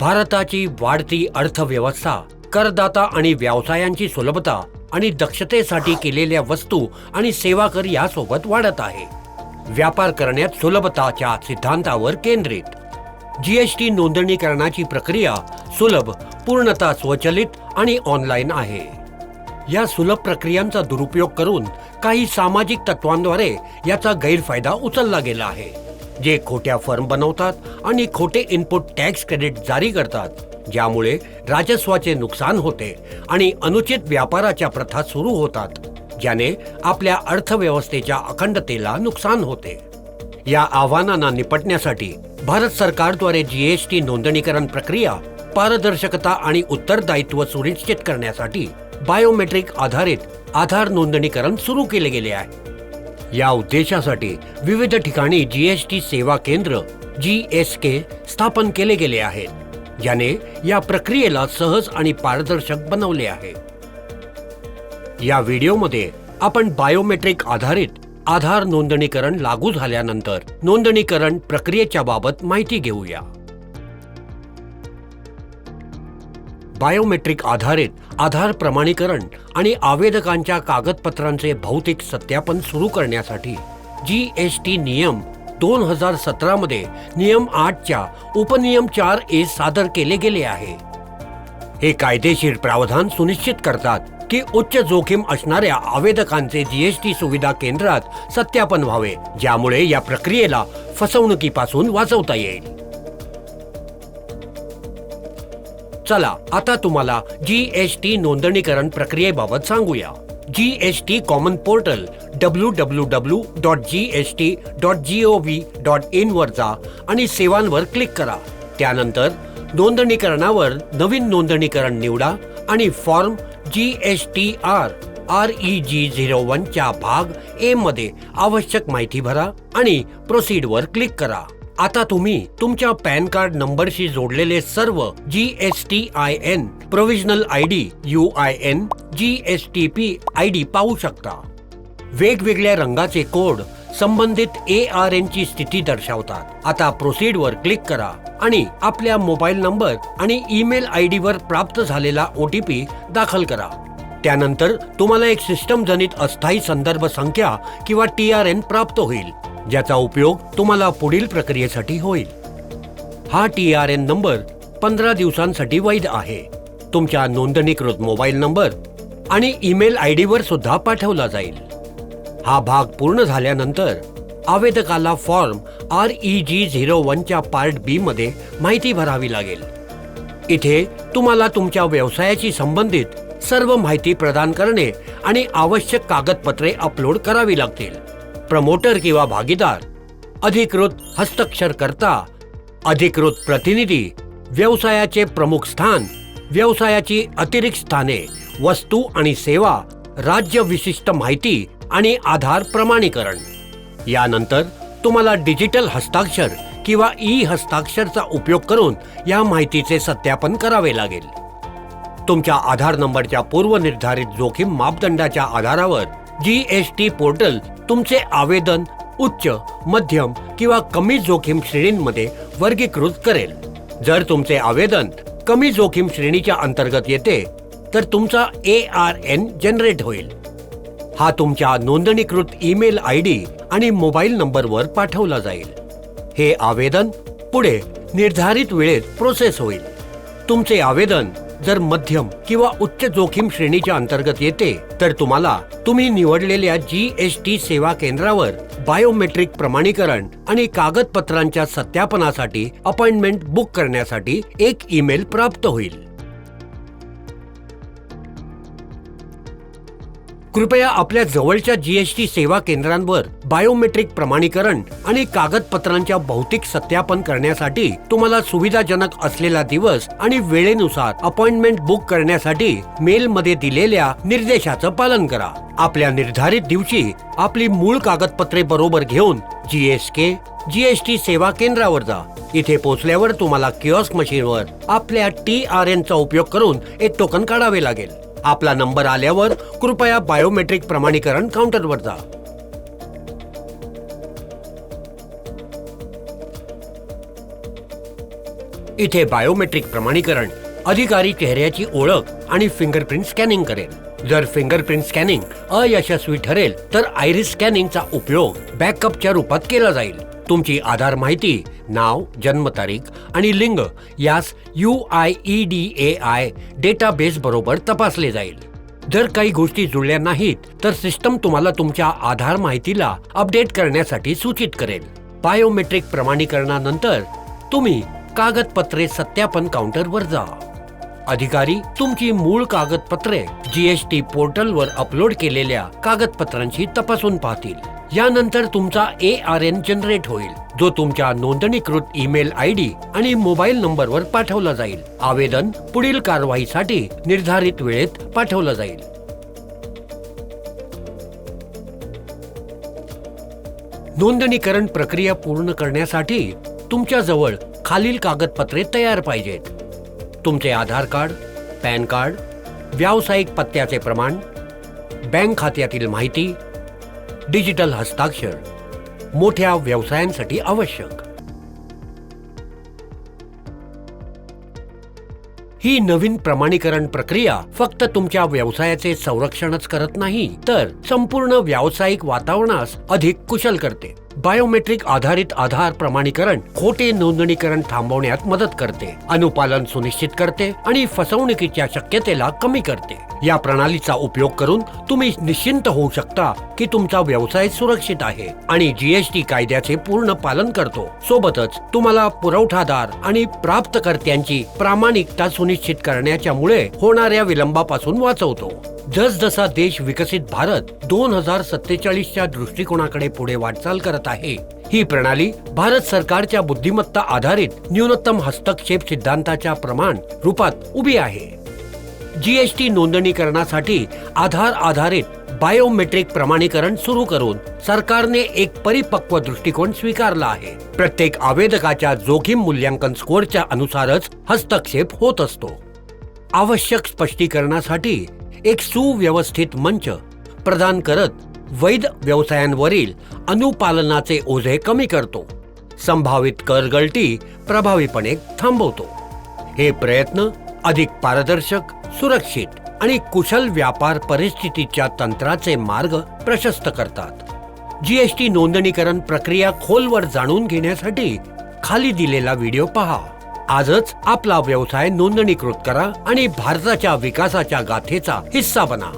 भारताची वाढती अर्थव्यवस्था करदाता आणि व्यवसायांची सुलभता आणि दक्षतेसाठी केलेल्या वस्तू आणि सेवा कर यासोबत वाढत आहे. व्यापार करण्यात सुलभताच्या सिद्धांतावर केंद्रित. जीएसटी नोंदणीकरणाची प्रक्रिया सुलभ पूर्णतः स्वचलित आणि ऑनलाईन आहे. या सुलभ प्रक्रियांचा दुरुपयोग करून काही सामाजिक तत्वांद्वारे याचा गैरफायदा उचलला गेला आहे. जे खोट्या फर्म बनवतात आणि खोटे इनपुट टॅक्स क्रेडिट जारी करतात ज्यामुळे राजस्वाचे नुकसान होते आणि अनुचित व्यापाराच्या प्रथा सुरू होतात ज्याने आपल्या अर्थव्यवस्थेच्या अखंडतेला नुकसान होते. या आव्हानांना निपटण्यासाठी भारत सरकारद्वारे जीएसटी नोंदणीकरण प्रक्रिया पारदर्शकता आणि उत्तरदायित्व सुनिश्चित करण्यासाठी बायोमेट्रिक आधारित आधार नोंदणीकरण सुरू केले गेले आहे. या उद्देशासाठी विविध ठिकाणी जीएसटी सेवा केंद्र जी एस के स्थापन केले गेले आहेत. ज्याने या प्रक्रियेला सहज आणि पारदर्शक बनवले आहे. या व्हिडिओमध्ये आपण बायोमेट्रिक आधारित आधार नोंदणीकरण लागू झाल्यानंतर नोंदणीकरण प्रक्रियेच्या बाबत माहिती घेऊया. बायोमेट्रिक आधारित आधार प्रमाणीकरण आणि आवेदकांच्या कागदपत्रांचे भौतिक सत्यापन सुरू करण्यासाठी जी एस टी नियम दोन हजार सतरामध्ये नियम आठच्या उपनियम चार ए सादर केले गेले आहे. हे कायदेशीर प्रावधान सुनिश्चित करतात की उच्च जोखीम असणाऱ्या आवेदकांचे जीएसटी सुविधा केंद्रात सत्यापन व्हावे ज्यामुळे या प्रक्रियेला फसवणुकीपासून वाचवता येईल. चला आता तुम्हाला जी एश टी नोंदणीकरण प्रक्रियेबाबत सांगूया. G S T common portal W W W dot G S T dot G O V dot in वर जा आणि सेवांवर क्लिक करा. त्यानंतर नोंदणीकरणावर नवीन नोंदणीकरण निवडा आणि form G S T R R E G zero वनच्या भाग ए मध्ये आवश्यक माहिती भरा आणि प्रोसीड वर क्लिक करा. आता तुम्ही तुमच्या पॅन कार्ड नंबरशी जोडलेले सर्व G S T I N provisional I D U I N G S T P I D पाहू शकता. वेगवेगळ्या रंगाचे कोड संबंधित ए आर एन ची स्थिती दर्शवतात. आता प्रोसीड वर क्लिक करा आणि आपल्या मोबाईल नंबर आणि ईमेल आय डी वर प्राप्त झालेला ओ टी पी दाखल करा. त्यानंतर तुम्हाला एक सिस्टम जनित अस्थायी संदर्भ संख्या किंवा टी आर एन प्राप्त होईल. ज्याचा उपयोग तुम्हाला पुढील प्रक्रियेसाठी होईल. हा टी आर एन नंबर पंधरा दिवसांसाठी वैध आहे. तुमच्या नोंदणीकृत मोबाईल नंबर आणि ईमेल आय डीवर सुद्धा पाठवला जाईल. हा भाग पूर्ण झाल्यानंतर आवेदकाला form R E G zero वनच्या पार्ट बी मध्ये माहिती भरावी लागेल. इथे तुम्हाला तुमच्या व्यवसायाशी संबंधित सर्व माहिती प्रदान करणे आणि आवश्यक कागदपत्रे अपलोड करावी लागतील. प्रमोटर किंवा भागीदार अधिकृत हस्तक्षरकर्ता अधिकृत प्रतिनिधी व्यवसायाचे प्रमुख स्थान व्यवसायाची अतिरिक्त स्थाने वस्तू आणि सेवा राज्य विशिष्ट माहिती आणि आधार प्रमाणीकरण. यानंतर तुम्हाला डिजिटल हस्ताक्षर किंवा ई हस्ताक्षरचा उपयोग करून या माहितीचे सत्यापन करावे लागेल. तुमच्या आधार नंबरच्या पूर्वनिर्धारित जोखीम मापदंडाच्या आधारावर जी एस टी पोर्टल तुमचे आवेदन उच्च मध्यम किंवा कमी जोखीम श्रेणींमध्ये वर्गीकृत करेल. जर तुमचे आवेदन कमी जोखीम श्रेणीच्या अंतर्गत येते तर तुमचा ए आर एन जनरेट होईल. हा तुमच्या नोंदणीकृत ईमेल आय डी आणि मोबाईल नंबरवर पाठवला जाईल. हे आवेदन पुढे निर्धारित वेळेत प्रोसेस होईल. तुमचे आवेदन जर मध्यम किंवा उच्च जोखीम श्रेणीच्या अंतर्गत येते तर तुम्हाला तुम्ही निवडलेल्या जी एस टी सेवा केंद्रावर बायोमेट्रिक प्रमाणीकरण आणि कागदपत्रांच्या सत्यापनासाठी अपॉइंटमेंट बुक करण्यासाठी एक ईमेल प्राप्त होईल. कृपया आपल्या जवळच्या जीएसटी सेवा केंद्रांवर बायोमेट्रिक प्रमाणीकरण आणि कागदपत्रांच्या भौतिक सत्यापन करण्यासाठी तुम्हाला सुविधाजनक असलेला दिवस आणि वेळेनुसार अपॉइंटमेंट बुक करण्यासाठी मेलमध्ये दिलेल्या निर्देशाचं पालन करा. आपल्या निर्धारित दिवशी आपली मूळ कागदपत्रे बरोबर घेऊन जीएसके जीएसटी सेवा केंद्रावर जा. इथे पोहोचल्यावर तुम्हाला किओस्क मशीनवर आपल्या टी आर एन चा उपयोग करून एक टोकन काढावे लागेल. आपला नंबर आल्यावर कृपया बायोमेट्रिक प्रमाणीकरण काउंटरवर जा. इथे बायोमेट्रिक प्रमाणीकरण अधिकारी चेहऱ्याची ओळख आणि फिंगरप्रिंट स्कॅनिंग करेल. जर फिंगरप्रिंट स्कॅनिंग अयशस्वी ठरेल तर आयरिस स्कॅनिंगचा उपयोग बॅकअपच्या रूपात केला जाईल. तुमची आधार माहिती नाव जन्मतारीख आणि लिंग यास U I E D A I database बरोबर तपासले जाईल. जर काही गोष्टी जुळल्या नाहीत तर सिस्टम तुम्हाला तुमच्या आधार माहितीला अपडेट करण्यासाठी सूचित करेल. बायोमेट्रिक प्रमाणीकरणानंतर तुम्ही कागदपत्रे सत्यापन काउंटरवर जा. अधिकारी तुमची मूळ कागदपत्रे जीएसटी पोर्टलवर अपलोड केलेल्या कागदपत्रांची तपासून पाहतील. यानंतर तुमचा ए आर एन जनरेट होईल जो तुमच्या नोंदणीकृत ईमेल आय डी आणि मोबाईल नंबरवर पाठवला जाईल. आवेदन पुढील कारवाईसाठी निर्धारित वेळेत पाठवलं जाईल. नोंदणीकरण प्रक्रिया पूर्ण करण्यासाठी तुमच्याजवळ खालील कागदपत्रे तयार पाहिजेत. तुमचे आधार कार्ड पॅन कार्ड व्यावसायिक पत्त्याचे प्रमाण बँक खात्यातील माहिती डिजिटल हस्ताक्षर मोठ्या व्यवसायांसाठी आवश्यक. ही नवीन प्रमाणीकरण प्रक्रिया फक्त तुमच्या व्यवसायाचे संरक्षणच करत नाही तर संपूर्ण व्यावसायिक वातावरणास अधिक कुशल करते. बायोमेट्रिक आधारित आधार प्रमाणीकरण खोटे नोंदणीकरण थांबवण्यात मदत करते. अनुपालन सुनिश्चित करते आणि फसवणुकीच्या शक्यतेला कमी करते. या प्रणालीचा उपयोग करून तुम्ही निश्चिंत होऊ शकता की तुमचा व्यवसाय सुरक्षित आहे आणि जीएसटी कायद्याचे पूर्ण पालन करतो. सोबतच तुम्हाला पुरवठादार आणि प्राप्तकर्त्यांची प्रामाणिकता सुनिश्चित करण्याच्या मुळे होणाऱ्या विलंबापासून वाचवतो. जसजसा देश विकसित भारत दोन हजार सत्तेचाळीसच्या दृष्टिकोनाकडे पुढे वाटचाल करत आहे ही प्रणाली भारत सरकारच्या बुद्धिमत्ता आधारित न्यूनतम हस्तक्षेप सिद्धांताच्या प्रमाण रूपात उभी आहे. जीएसटी नोंदणीकरणासाठी आधार आधारित बायोमेट्रिक प्रमाणीकरण सुरू करून सरकारने एक परिपक्व दृष्टिकोन स्वीकारला आहे. प्रत्येक आवेदकाच्या जोखीम मूल्यांकन स्कोअरच्या अनुसारच हस्तक्षेप होत असतो. आवश्यक स्पष्टीकरणासाठी एक सुव्यवस्थित मंच प्रदान करत वैध व्यवसायांवरील अनुपालनाचे ओझे कमी करतो. संभावित करगळती प्रभावीपणे थांबवतो. हे प्रयत्न अधिक पारदर्शक सुरक्षित आणि कुशल व्यापार परिस्थितीच्या तंत्राचे मार्ग प्रशस्त करतात. जीएसटी नोंदणीकरण प्रक्रिया खोलवर जाणून घेण्यासाठी खाली दिलेला व्हिडिओ पहा. आजच आपला व्यवसाय नोंदणीकृत करा आणि भारताच्या विकासाच्या गाथेचा हिस्सा बना.